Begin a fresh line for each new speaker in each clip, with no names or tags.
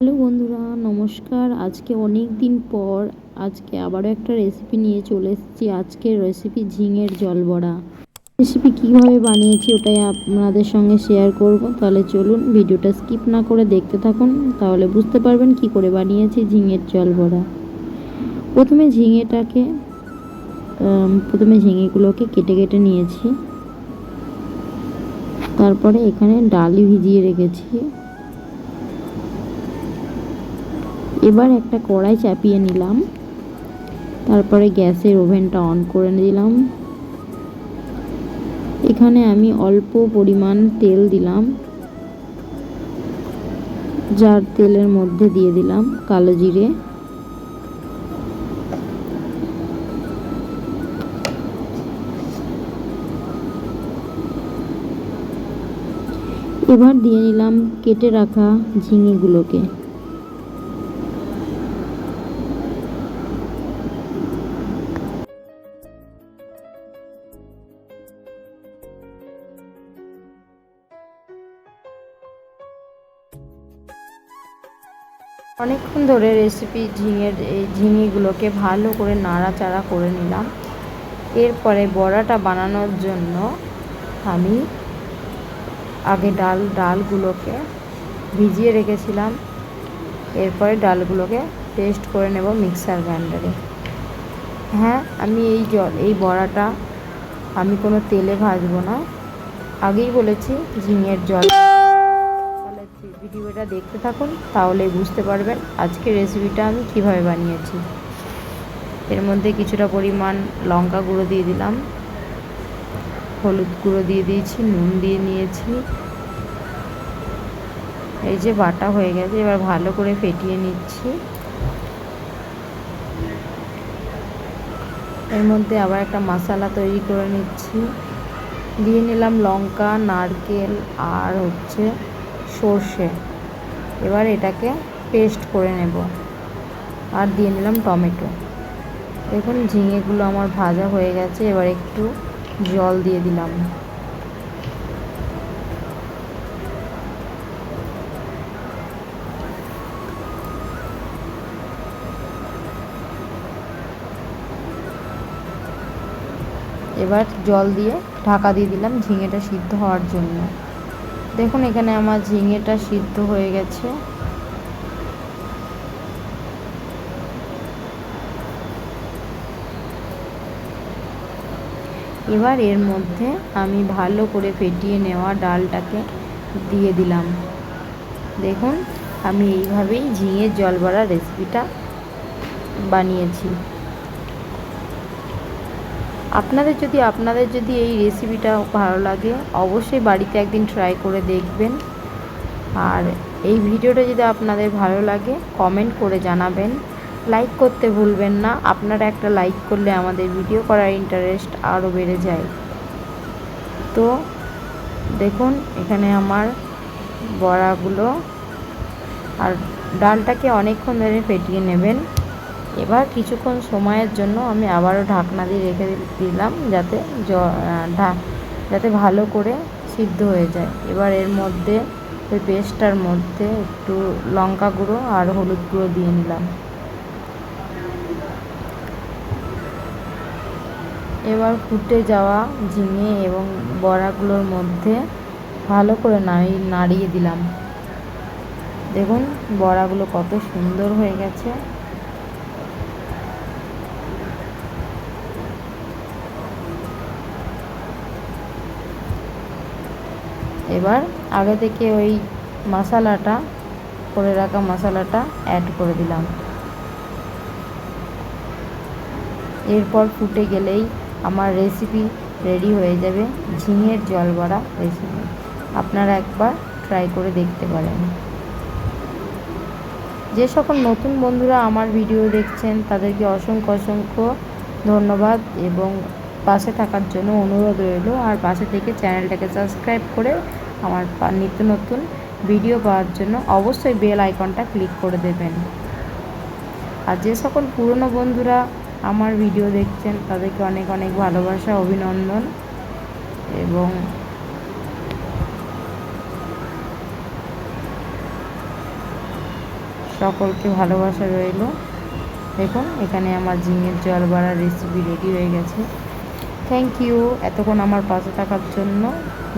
Hello বন্ধুরা, নমস্কার। আজকে অনেক দিন পর আজকে আবারও একটা রেসিপি নিয়ে চলে এসেছি। আজকের রেসিপি ঝিঙের জল বড়া। রেসিপি কীভাবে বানিয়েছি ওটাই আপনাদের সঙ্গে শেয়ার করব। তাহলে চলুন ভিডিওটা স্কিপ না করে দেখতে থাকুন, তাহলে বুঝতে পারবেন কি করে বানিয়েছি ঝিঙের জল বড়া। প্রথমে ঝিঙেটাকে প্রথমে ঝিঙেগুলোকে কেটে কেটে নিয়েছি। তারপরে এখানে ডালি ভিজিয়ে রেখেছি। এবার একটা কড়াই চাপিয়ে নিলাম। তারপরে গ্যাসের ওভেনটা অন করে দিলাম এখানে আমি অল্প পরিমাণ তেল দিলাম। যার তেলের মধ্যে দিয়ে দিলাম কালো জিরে। এবার দিয়ে নিলাম কেটে রাখা ঝিঙেগুলোকে। অনেকক্ষণ ধরে রেসিপি ঝিঙের এই ঝিঙেগুলোকে ভালো করে নাড়াচাড়া করে নিলাম। এরপরে বড়াটা বানানোর জন্য আমি আগে ডাল ডালগুলোকে ভিজিয়ে রেখেছিলাম। এরপরে ডালগুলোকে পেস্ট করে নেব মিক্সার গ্রাইন্ডারে হ্যাঁ আমি এই জল এই বড়াটা আমি কোনো তেলে ভাজবো না। আগেই বলেছি ঝিঙের জল ভিডিওটা দেখতে থাকুন, তাহলে বুঝতে পারবেন আজকের রেসিপিটা আমি কীভাবে বানিয়েছি। এর মধ্যে কিছুটা পরিমাণ লঙ্কা গুঁড়ো দিয়ে দিলাম, হলুদ গুঁড়ো দিয়ে দিয়েছি, নুন দিয়ে নিয়েছি। এই যে বাটা হয়ে গেছে, এবার ভালো করে ফেটিয়ে নিচ্ছি। এর মধ্যে আবার একটা মশলা তৈরি করে নিচ্ছি। দিয়ে নিলাম লঙ্কা, নারকেল আর হচ্ছে সর্ষে। এবার এটাকে পেস্ট করে নেব। আর দিয়ে নিলাম টমেটো। দেখুন, ঝিঙেগুলো আমার ভাজা হয়ে গেছে, এবার একটু জল দিয়ে দিলাম। এবার জল দিয়ে ঢাকা দিয়ে দিলাম ঝিঙেটা সিদ্ধ হওয়ার জন্য। দেখুন, এখানে আমার ঝিঙেটা সিদ্ধ হয়ে গেছে। এবার এর মধ্যে আমি ভালো করে ফেটিয়ে নেওয়া ডালটাকে দিয়ে দিলাম। দেখুন, আমি এইভাবেই ঝিঙের জল বড়া রেসিপিটা বানিয়েছি। আপনাদের যদি আপনাদের যদি এই রেসিপিটা ভালো লাগে, অবশ্যই বাড়িতে একদিন ট্রাই করে দেখবেন। আর এই ভিডিওটা যদি আপনাদের ভালো লাগে কমেন্ট করে জানাবেন। লাইক করতে ভুলবেন না। আপনারা একটা লাইক করলে আমাদের ভিডিও করার ইন্টারেস্ট আরও বেড়ে যায়। তো দেখুন, এখানে আমার বড়াগুলো। আর ডালটাকে অনেকক্ষণ ধরে ফেটিয়ে নেবেন। এবার কিছুক্ষণ সময়ের জন্য আমি আবারও ঢাকনা দিয়ে রেখে দিলাম যাতে জ যাতে ভালো করে সিদ্ধ হয়ে যায়। এবার এর মধ্যে ওই পেস্টটার মধ্যে একটু লঙ্কা গুঁড়ো আর হলুদ গুঁড়ো দিয়ে নিলাম। এবার ফুটে যাওয়া ঝিঙে এবং বড়াগুলোর মধ্যে ভালো করে নাড়িয়ে দিলাম। দেখুন বড়াগুলো কত সুন্দর হয়ে গেছে। এবার আগে থেকে ওই মশালাটা, করে রাখা মশালাটা অ্যাড করে দিলাম। এরপর ফুটে গেলেই আমার রেসিপি রেডি হয়ে যাবে, ঝিঙের জল বড়া রেসিপি আপনারা একবার ট্রাই করে দেখতে পারেন। যে সকল নতুন বন্ধুরা আমার ভিডিও দেখছেন, তাদেরকে অসংখ্য অসংখ্য ধন্যবাদ এবং পাশে থাকার জন্য অনুরোধ রইল। আর পাশে থেকে চ্যানেলটাকে সাবস্ক্রাইব করে আমার নিত্য নতুন ভিডিও পাওয়ার জন্য অবশ্যই বেল আইকনটা ক্লিক করে দেবেন। আর যে সকল পুরনো বন্ধুরা আমার ভিডিও দেখছেন, তাদেরকে অনেক অনেক ভালোবাসা, অভিনন্দন এবং সকলকে ভালোবাসা রইল। দেখুন, এখানে আমার ঝিঙের জল বাড়ার রেসিপি রেডি হয়ে গেছে। থ্যাংক ইউ এতক্ষণ আমার পাশে থাকার জন্য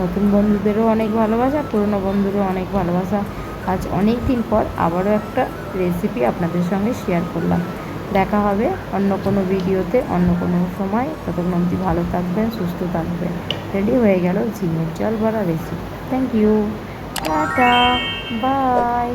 নতুন বন্ধুদেরও অনেক ভালোবাসা, পুরনো বন্ধুরও অনেক ভালোবাসা। আজ অনেক দিন পর আবারও একটা রেসিপি আপনাদের সঙ্গে শেয়ার করলাম। দেখা হবে অন্য কোনো ভিডিওতে, অন্য কোনো সময়। ততক্ষণ অবধি ভালো থাকবেন, সুস্থ থাকবেন। রেডি হয়ে গেল ঝিঙের জল ভরা recipe thank you tata bye